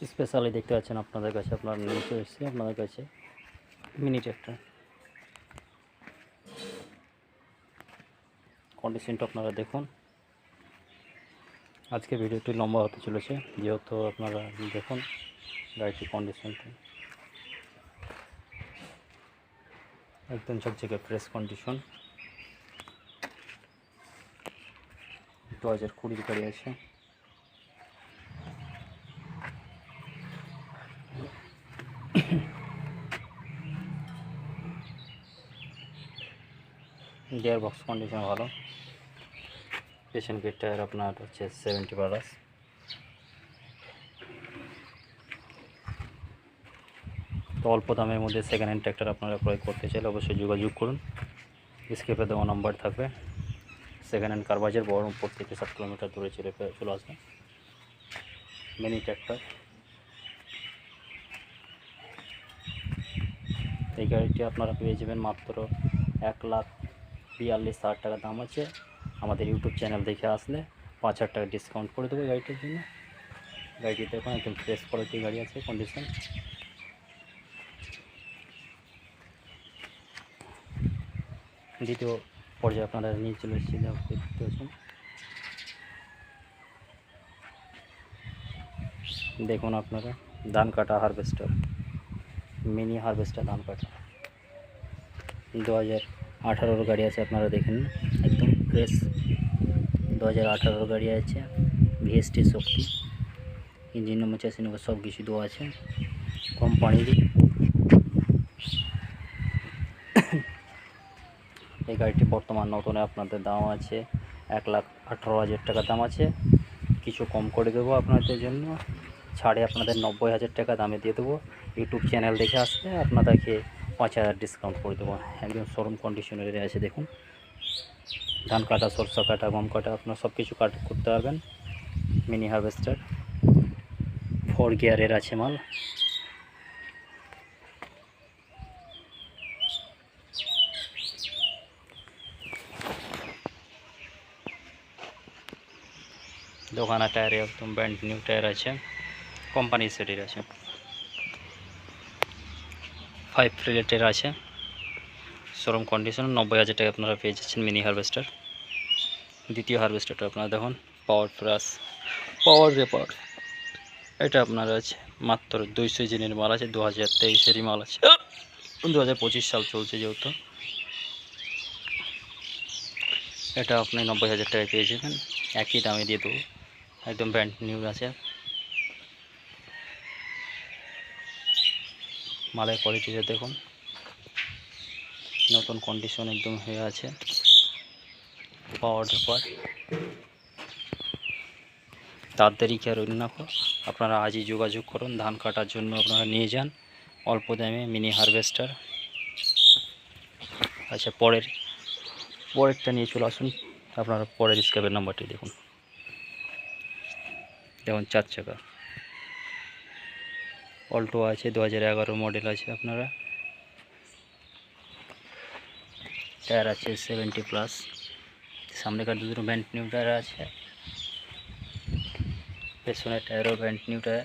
Specially দেখতে পাচ্ছেন আপনাদের কাছে, আপনার নিয়ে চলে এসেছি, আপনাদের কাছে মিনি ট্র্যাক্টর কন্ডিশনটা আপনারা দেখুন। আজকে ভিডিওটি লম্বা হতে চলেছে, যেহেতু আপনারা দেখুন গাড়িটির কন্ডিশনটা একদম ঝকঝকে ফ্রেশ কন্ডিশন দু হাজার কুড়ির গাড়ি আছে। গিয়ার বক্স কন্ডিশন ভালো। পেছন গেট টায়ার আপনার হচ্ছে সেভেন্টি প্লাস তো অল্প দামের মধ্যে সেকেন্ড হ্যান্ড ট্র্যাক্টর আপনারা ক্রয় করতে চাইলে অবশ্যই যোগাযোগ করুন। স্ক্রিপে দেওয়া নাম্বার থাকবে। সেকেন্ড হ্যান্ড কারবাজের বহরমপুর থেকে সাত কিলোমিটার দূরে চলে চলে আসবে। মিনি ট্র্যাক্টর এই গাড়িটি আপনারা পেয়ে যাবেন মাত্র এক লাখ বিয়াল্লিশ হাজার টাকা দাম আছে। আমাদের ইউটিউব চ্যানেল দেখে আসলে পাঁচ হাজার টাকা ডিসকাউন্ট করে দেবো গাড়িটার জন্য। গাড়িটি দেখুন একদম ফ্রেশ কোয়ালিটি গাড়ি আছে কন্ডিশন দ্বিতীয় পর্যায়ে আপনারা নিয়ে চলে এসেছি দেখতে পাচ্ছেন দেখুন আপনারা, ধান কাটা হারভেস্টার মিনি হারভেস্টার ধান কাটা। দু হাজার আঠারোর গাড়ি আছে, আপনারা দেখেন একদম ফ্রেশ দু হাজার আঠারোর গাড়ি আছে ভিএসটি শক্তি। ইঞ্জিন নম্বর চাষি নম্বর সব কিছু দেওয়া আছে। কোম্পানিরই এই গাড়িটি বর্তমান নতুনে আপনাদের দাম আছে এক লাখ আঠারো হাজার টাকা দাম আছে। কিছু কম করে দেবো আপনাদের জন্য। ছাড়ে আপনাদের নব্বই হাজার টাকা দামে দিয়ে দেবো। ইউটিউব চ্যানেল দেখে আসলে আপনাদেরকে পাঁচ হাজার ডিসকাউন্ট করে দেবো। একদম শোরুম কন্ডিশনের আছে, দেখুন। ধান কাটা, সরষা কাটা, গম কাটা, আপনার সব কিছু কাট করতে পারবেন। মিনি হারভেস্টার ফোর গিয়ারের আছে মাল। দোকানা টায়ারে একদম ব্র্যান্ড নিউ টায়ার আছে। কোম্পানি সেটির আছে। ফাইভ রিলেটেড আছে। শোরুম কন্ডিশন নব্বই হাজার টাকা আপনারা পেয়ে যাচ্ছেন মিনি হারভেস্টার দ্বিতীয় হারভেস্টারটা আপনারা দেখুন পাওয়ার প্লাস পাওয়ার রেপার এটা আপনার আছে, মাত্র দুইশো জিনের মাল আছে দু হাজার তেইশেরই মাল আছে। দু হাজার পঁচিশ সাল চলছে যেহেতু। এটা আপনি নব্বই হাজার টাকায় পেয়ে যাবেন। একই দামে দিয়ে দেবো। একদম ব্র্যান্ড নিউ আছে। মালের কোয়ালিটিটা দেখুন। নতুন কন্ডিশন একদম হয়ে আছে। পাওয়ার পর। তাড়াতাড়ি কি আর অন্য আপনারা আজই যোগাযোগ করুন, ধান কাটার জন্য আপনারা নিয়ে যান। অল্প দামে মিনি হারভেস্টার আচ্ছা পরের, পরেরটা নিয়ে চলে আসুন। আপনারা পরের স্ক্যাবের নাম্বারটি দেখুন। যেমন চার চাকা। অল্টো আছে, দু হাজার এগারো মডেল আছে আপনারা। টায়ার আছে সেভেন্টি প্লাস সামনেকার দুটো ব্যান্ড নিউ টায়ার আছে। পেছনের টায়ারও ব্যান্ড নিউ টায়ার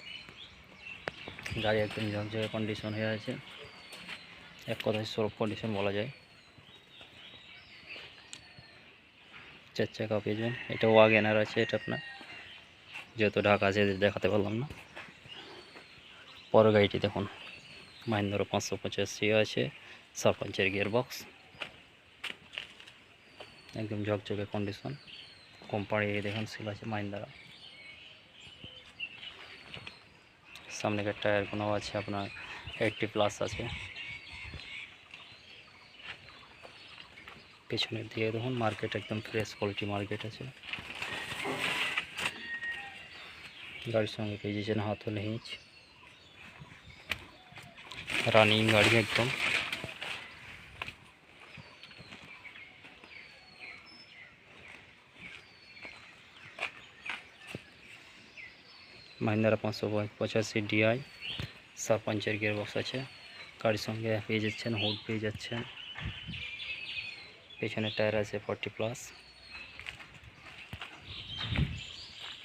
গাড়ি একদম ঝকঝকে কন্ডিশন হয়ে আছে। এক কথায় সরব কন্ডিশন বলা যায়। চার চাকা পেয়ে যাবেন এটা ওয়াগেনার আছে, এটা আপনার। যেহেতু ঢাকা আছে দেখাতে পারলাম না। পরের গাড়িটি দেখুন। মাহিন্দ্র পাঁচশো পঁচাশি আছে, সারপঞ্চের গিয়ার বক্স একদম ঝকঝকে কন্ডিশন কোম্পানি দেখুন সিল আছে মাহিন্দ্রা সামনেকার টায়ারগুলো আছে, আপনার এইটটি প্লাস আছে। পেছনের দিকে দেখুন মার্কেট একদম ফ্রেশ কোয়ালিটি মার্কেট আছে। গাড়ির সঙ্গে পেয়ে যাচ্ছেন হাতল হিঁচ রানিং গাড়ি একদম। মাহিন্দ্রা পাঁচশো পঁচাশি ডিআই, সারপঞ্চের গিয়ার বক্স আছে। গাড়ির সঙ্গে পেয়ে যাচ্ছেন, হুড পেয়ে যাচ্ছেন। পেছনে টায়ার আছে ফর্টি প্লাস।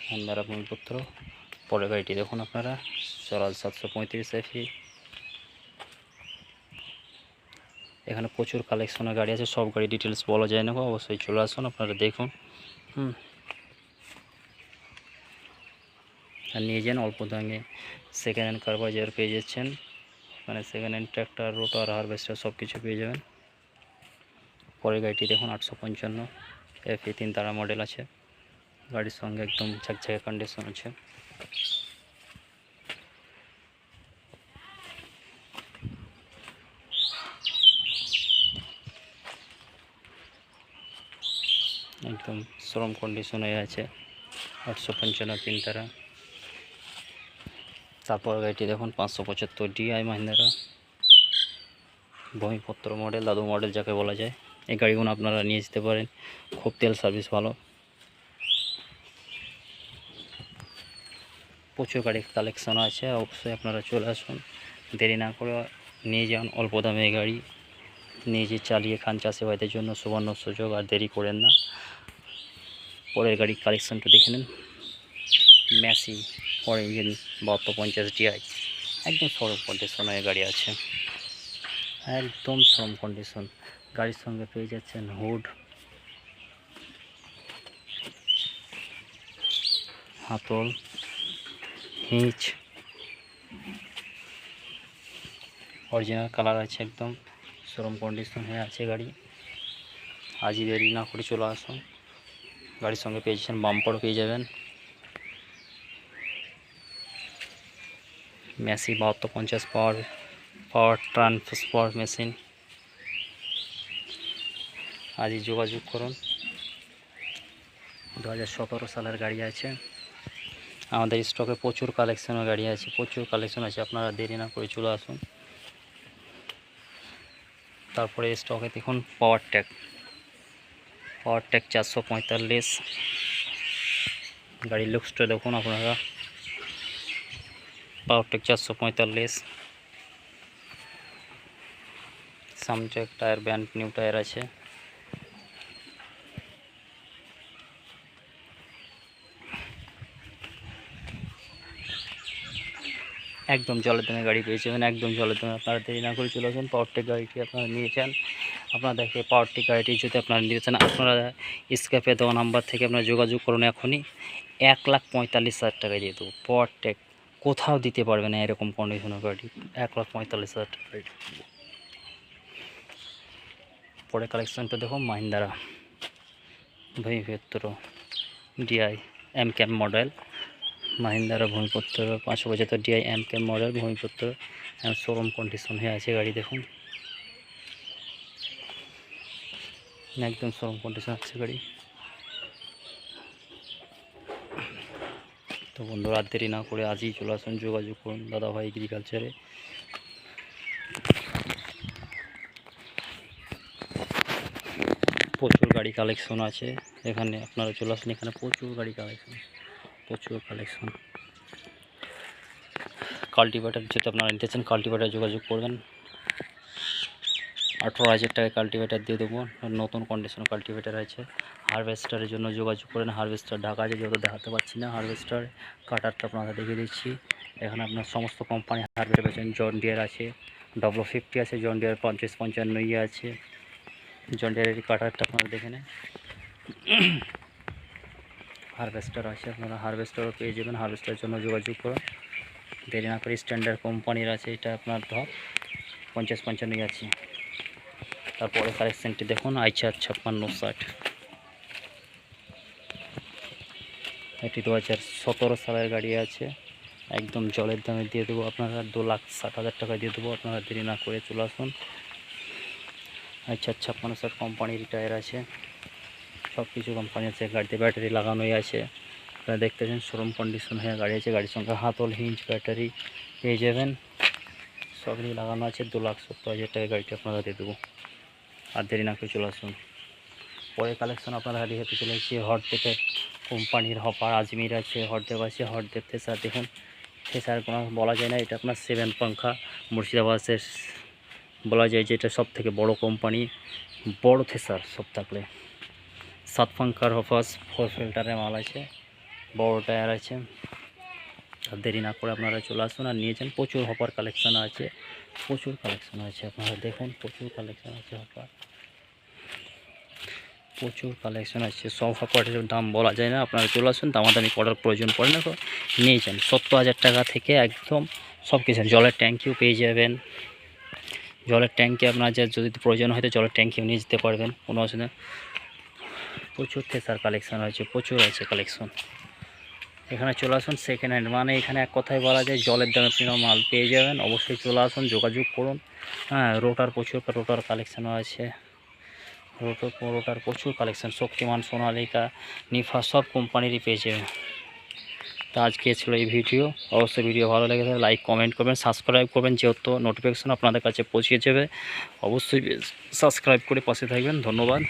মান্দারা ভূমিপুত্র পরের গাড়িটি দেখুন আপনারা। চলাল সাতশো পঁয়ত্রিশ এফি এখানে প্রচুর কালেকশনের গাড়ি আছে, সব গাড়ি ডিটেলস বলা যায় না অবশ্যই চলে আসুন, আপনারা দেখুন। হুম। আর নিয়ে যান অল্প দামে সেকেন্ড হ্যান্ড কার বাজার পেয়ে যাচ্ছেন। মানে second hand tractor rotor harvester সব কিছু পেয়ে যাবেন। পরের গাড়িটি দেখুন, আটশো পঞ্চান্ন এফ তিন তারা মডেল আছে। গাড়ির সঙ্গে একদম ঝাকঝাকে কন্ডিশন আছে। একদম শ্রম কন্ডিশন হয়ে আছে। আটশো পঞ্চান্ন তিন তারা। তারপর গাড়িটি দেখুন, পাঁচশো পঁচাত্তর ডিআই মাহিন্দ্রা বহিপত্র মডেল দাদু মডেল যাকে বলা যায়। এই গাড়িগুলো আপনারা নিয়ে যেতে পারেন। খুব তেল সার্ভিস ভালো। প্রচুর গাড়ি কালেকশন আছে। অবশ্যই আপনারা চলে আসুন। দেরি না করে নিয়ে যান অল্প দামে গাড়ি। নিজে চালিয়ে খান চাষিবাদের জন্য সুবর্ণ সুযোগ, আর দেরি করেন না। পরের গাড়ির কালেকশনটা দেখে নেন। ম্যাসি ফর ইঞ্জিন বাহাত্তর পঞ্চাশ ডিআই একদম সরব কন্ডিশনের গাড়ি আছে। একদম শ্রম কন্ডিশন গাড়ির সঙ্গে পেয়ে যাচ্ছেন হুড হাতল। হিঁচ অরিজিনাল কালার আছে একদম। শ্রম কন্ডিশন হয়ে আছে গাড়ি। আজই দেরি না করে চলে আসুন। গাড়ির সঙ্গে পেয়ে যাচ্ছেন বাম্পারও পেয়ে যাবেন। মেসি বাহাত্তর পঞ্চাশ পাওয়ার পাওয়ার ট্রান্সফার মেশিন। আজই যোগাযোগ করুন। দু হাজার সতেরো সালের গাড়ি আছে। আমাদের স্টকে প্রচুর কালেকশনের গাড়ি আছে, প্রচুর কালেকশন আছে, আপনারা দেরি না করে চলে আসুন। তারপরে স্টকে দেখুন পাওয়ার ট্যাগ। ট্যাগ চারশো পঁয়তাল্লিশ। গাড়ির লুকসটা দেখুন আপনারা। পাওয়ার ট্যাগ চারশো পঁয়তাল্লিশ। সামনে টায়ার ব্যান্ড নিউ টায়ার আছে। একদম জলের দামে গাড়ি পেয়ে যাবেন একদম জলের দামে। আপনারা দেরি না করে চলে আসুন। পাওয়ারটেক গাড়িটি আপনারা নিয়েছেন। আপনাদেরকে পাওয়ারটেক গাড়িটি যদি আপনারা নিয়েছেন আপনারা স্ক্যাপে দেওয়া নাম্বার থেকে আপনারা যোগাযোগ করুন এখনই। এক লাখ পঁয়তাল্লিশ হাজার টাকা দিয়ে দেবো। পাওয়ারটেক কোথাও দিতে পারবে না এরকম কন্ডিশনের গাড়ি। এক লাখ পঁয়তাল্লিশ হাজার টাকা পরে কালেকশনটা দেখো Mahindra. Bhoomiputra DI M cam model Mahindra Bhoomiputra পাঁচশো পঁচাত্তর DI M cam model Bhoomiputra showroom condition হয়ে আছে গাড়ি, দেখুন। একদম শোরুম কন্ডিশন আছে গাড়ি। তো বন্ধুরা, আর দেরি না করে আজই চলে আসুন, যোগাযোগ করুন দাদাভাই এগ্রিকালচারে প্রচুর গাড়ি কালেকশন আছে, এখানে আপনারা চলে আসুন, এখানে প্রচুর গাড়ি কালেকশন প্রচুর কালেকশন কাল্টিভেটার যেটা আপনারা চান কাল্টিভেটার যোগাযোগ করবেন। আঠেরো হাজার টাকায় কাল্টিভেটার দিয়ে দেবো। নতুন কন্ডিশন কাল্টিভেটার আছে হারভেস্টারের জন্য যোগাযোগ করেন হারভেস্টার ঢাকা আছে যত দেখাতে পাচ্ছি না। হারভেস্টার কাটারটা আপনারা দেখিয়ে দিচ্ছি। এখানে আপনার সমস্ত কোম্পানি হারভেস্টার পেয়েছেন। জন ডিয়ার আছে ডব্লু ফিফটি আছে জন ডিয়ার পঞ্চাশ পঞ্চান্ন ইয়ে আছে। জন ডিয়ারের কাটারটা আপনারা দেখে নেন। হারভেস্টার আছে, আপনারা হারভেস্টারও পেয়ে যাবেন। হারভেস্টারের জন্য যোগাযোগ করুন। দেরি না করে স্ট্যান্ডার্ড কোম্পানির আছে, এটা আপনার ধর, পঞ্চাশ পঞ্চান্নই আছে। তারপরে কালেকশনটি দেখুন, আইচার ছাপ্পান্ন ষাট। এটি দু হাজার সতেরো সালের গাড়ি আছে। একদম জলের দামে দিয়ে দেবো আপনারা, দু লাখ ষাট হাজার টাকা দিয়ে দেবো, আপনারা দেরি না করে চলে আসুন। আচ্ছা ছাপ্পান্ন ষাট কোম্পানির টায়ার আছে। সব কিছু কোম্পানি আছে, গাড়িতে ব্যাটারি লাগানোই আছে। আপনারা দেখতেছেন শোরুম কন্ডিশন হয়ে গাড়ি আছে, গাড়ির সঙ্গে হাতল হিঞ্চ ব্যাটারি পেয়ে যাবেন। সবই লাগানো আছে, দু লাখ সত্তর হাজার টাকা গাড়িটা আপনারা দিয়ে দেবো। আর দেরি না করে চলে আসুন। পরে কালেকশন আপনারা হারিয়ে হাতে চলে এসেছি কোম্পানির হপার আজমির আছে হটদেব আছে হটদেব থেসার দেখুন, থেসার কোনো বলা যায় না, এটা আপনার সেভেন পাঙ্খা। মুর্শিদাবাদের বলা যায় যে এটা সব থেকে বড় কোম্পানি, বড় থেসার সব থাকলে। সাত পাঙ্খার হফাস ফোর ফিল্টারের মাল আছে, বড় টায়ার আছে। আর দেরি না করে আপনারা চলে আসুন আর নিয়ে যান প্রচুর হপার কালেকশন আছে, প্রচুর কালেকশন আছে। আপনারা দেখুন প্রচুর কালেকশন আছে হপার। প্রচুর কালেকশন আছে, সব হপারের দাম বলা যায় না। আপনারা চলে আসুন, দামাদামি করার প্রয়োজন পড়ে না। তো নিয়ে যান সত্তর হাজার টাকা থেকে একদম সব কিছু জলের ট্যাঙ্কিও পেয়ে যাবেন। জলের ট্যাঙ্কি আপনার যদি প্রয়োজন হয় তো জলের ট্যাঙ্কিও নিয়ে যেতে পারবেন, কোনো অসুবিধা প্রচুর থেসার কালেকশন আছে, প্রচুর আছে কালেকশন। এখানে চলে আসুন সেকেন্ড হ্যান্ড মানে এখানে এক কথায় বলা যায়, জলের দামে আপনি মাল পেয়ে যাবেন। অবশ্যই চলে আসুন, যোগাযোগ করুন। হ্যাঁ রোটার প্রচুর, রোটার কালেকশানও আছে। রোটার রোটার প্রচুর কালেকশান শক্তিমান, সোনালিকা, নিফা সব কোম্পানিরই পেয়ে যাবেন। তো আজকে ছিল এই ভিডিও অবশ্যই ভিডিও ভালো লেগে থাকে লাইক কমেন্ট করবেন সাবস্ক্রাইব করবেন। যেহেতু নোটিফিকেশান আপনাদের কাছে পৌঁছে যাবে, অবশ্যই সাবস্ক্রাইব করে পাশে থাকবেন। ধন্যবাদ।